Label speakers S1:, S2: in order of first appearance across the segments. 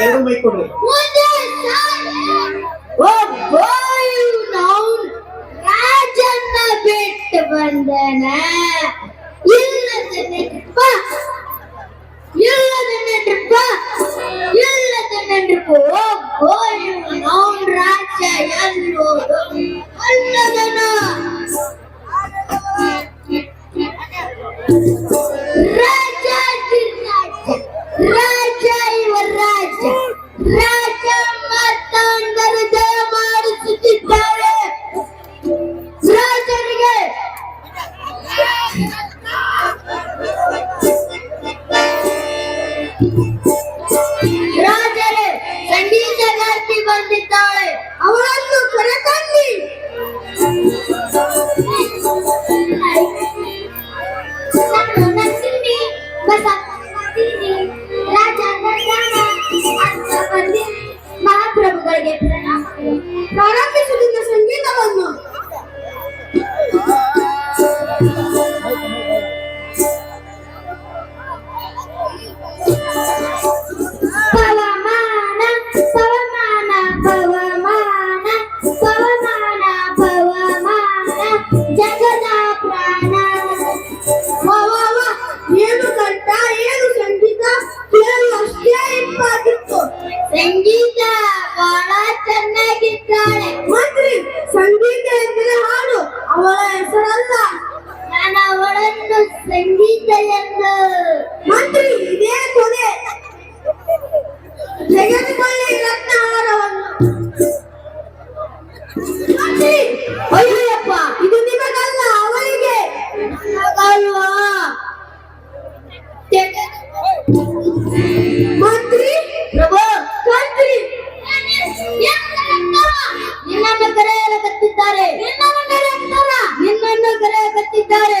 S1: எருமை கொடு
S2: ராஜன்ன பெற்று வந்தன. இல்லத்தினை ಹೋಗೋಣ ರಾಜ ಎಲ್ಲರೂ
S3: ಅಯ್ಯಪ್ಪ ಇದು ನಿಮಗಲ್ಲ ಅವರಿಗೆ. ಮಂತ್ರಿ
S2: ಪ್ರಭು.
S3: ಮಂತ್ರಿ.
S2: ನಿನ್ನನ್ನು ಕರೆಯಲು ಕತ್ತಿದ್ದಾರೆ ನಿನ್ನನ್ನು ಕರೆಯುತ್ತಾರ ನಿನ್ನನ್ನು ಕರೆಯಲು ಕತ್ತಿದ್ದಾರೆ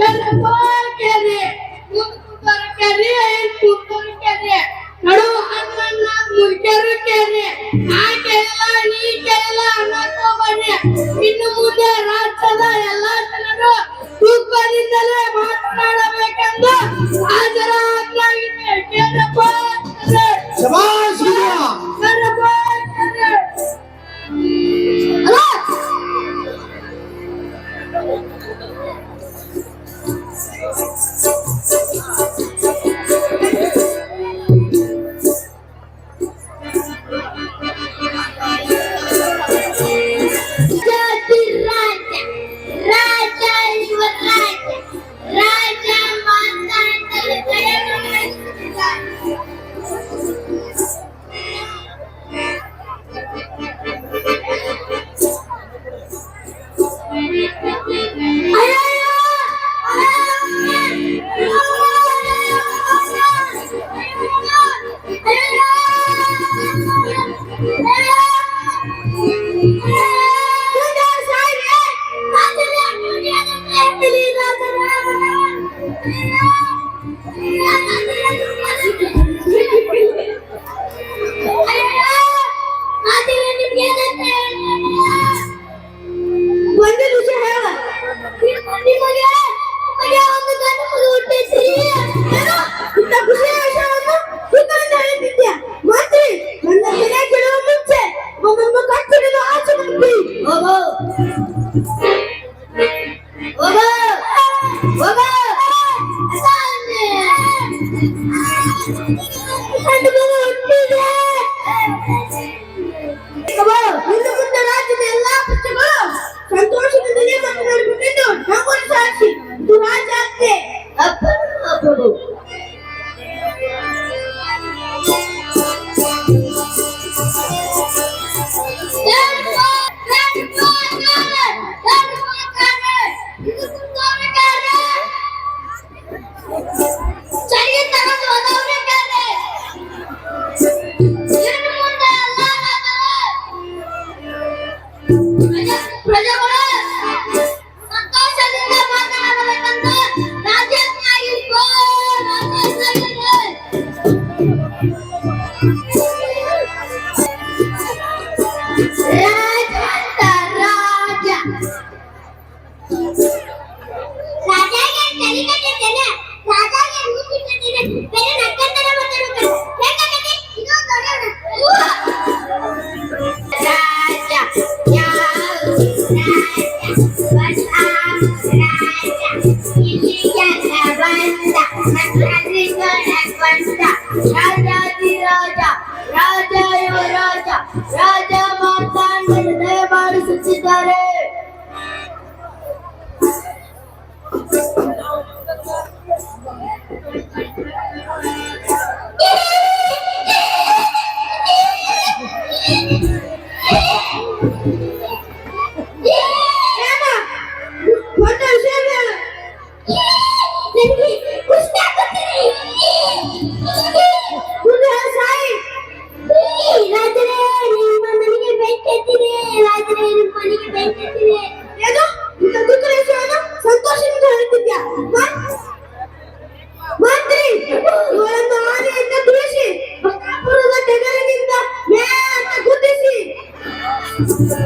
S3: ಎದ್ರ ಕೋಕೆರೆ.
S2: ಮುಂದರ ಕೆರೆ.
S3: ಕುಂದರ
S2: ಕೆರೆ
S3: ನಡು ಹನ್ನನ್ನ ಆ ಇನ್ನು ಮುಂದೆ
S2: ರಾಜ್ಯದ ಎಲ್ಲ ಜನರು
S3: ತೂಕದಿಂದಲೇ ಮಾತನಾಡಬೇಕೆಂದು
S2: ಹಾಜರಾದ Oh. ప్రజలు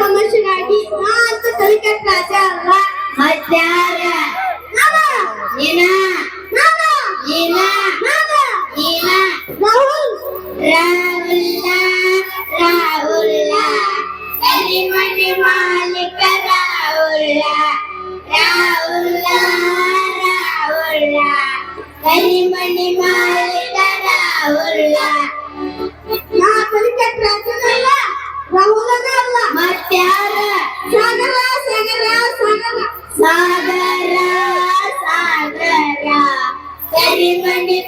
S3: ಮನುಷ್ಯನಾಗಿ ಮಾತ್ರ ಕಲಿಕಕ್ಕೆ ಆಸೆ ಅಲ್ಲ
S2: ಮತ್ತಾರ ಏನ ಏನ ಏನ
S3: ರಾಹುಲ್
S2: ರಾಹುಲ್ಲ ರಾಹುಲ್ಲ ಕರಿಮಣಿ ಮಾಲೀಕ ರಾಹುಲ್ಲ ರಾಹುಲ್ಲ கனிமணி மாலிகராவுள்ள
S3: நான் சொல்லிட்ட பிரச்சனை இல்ல ரவுலன இல்ல
S2: மத்தியார
S3: சகல
S2: சாகரா சாகரா. கனிமணி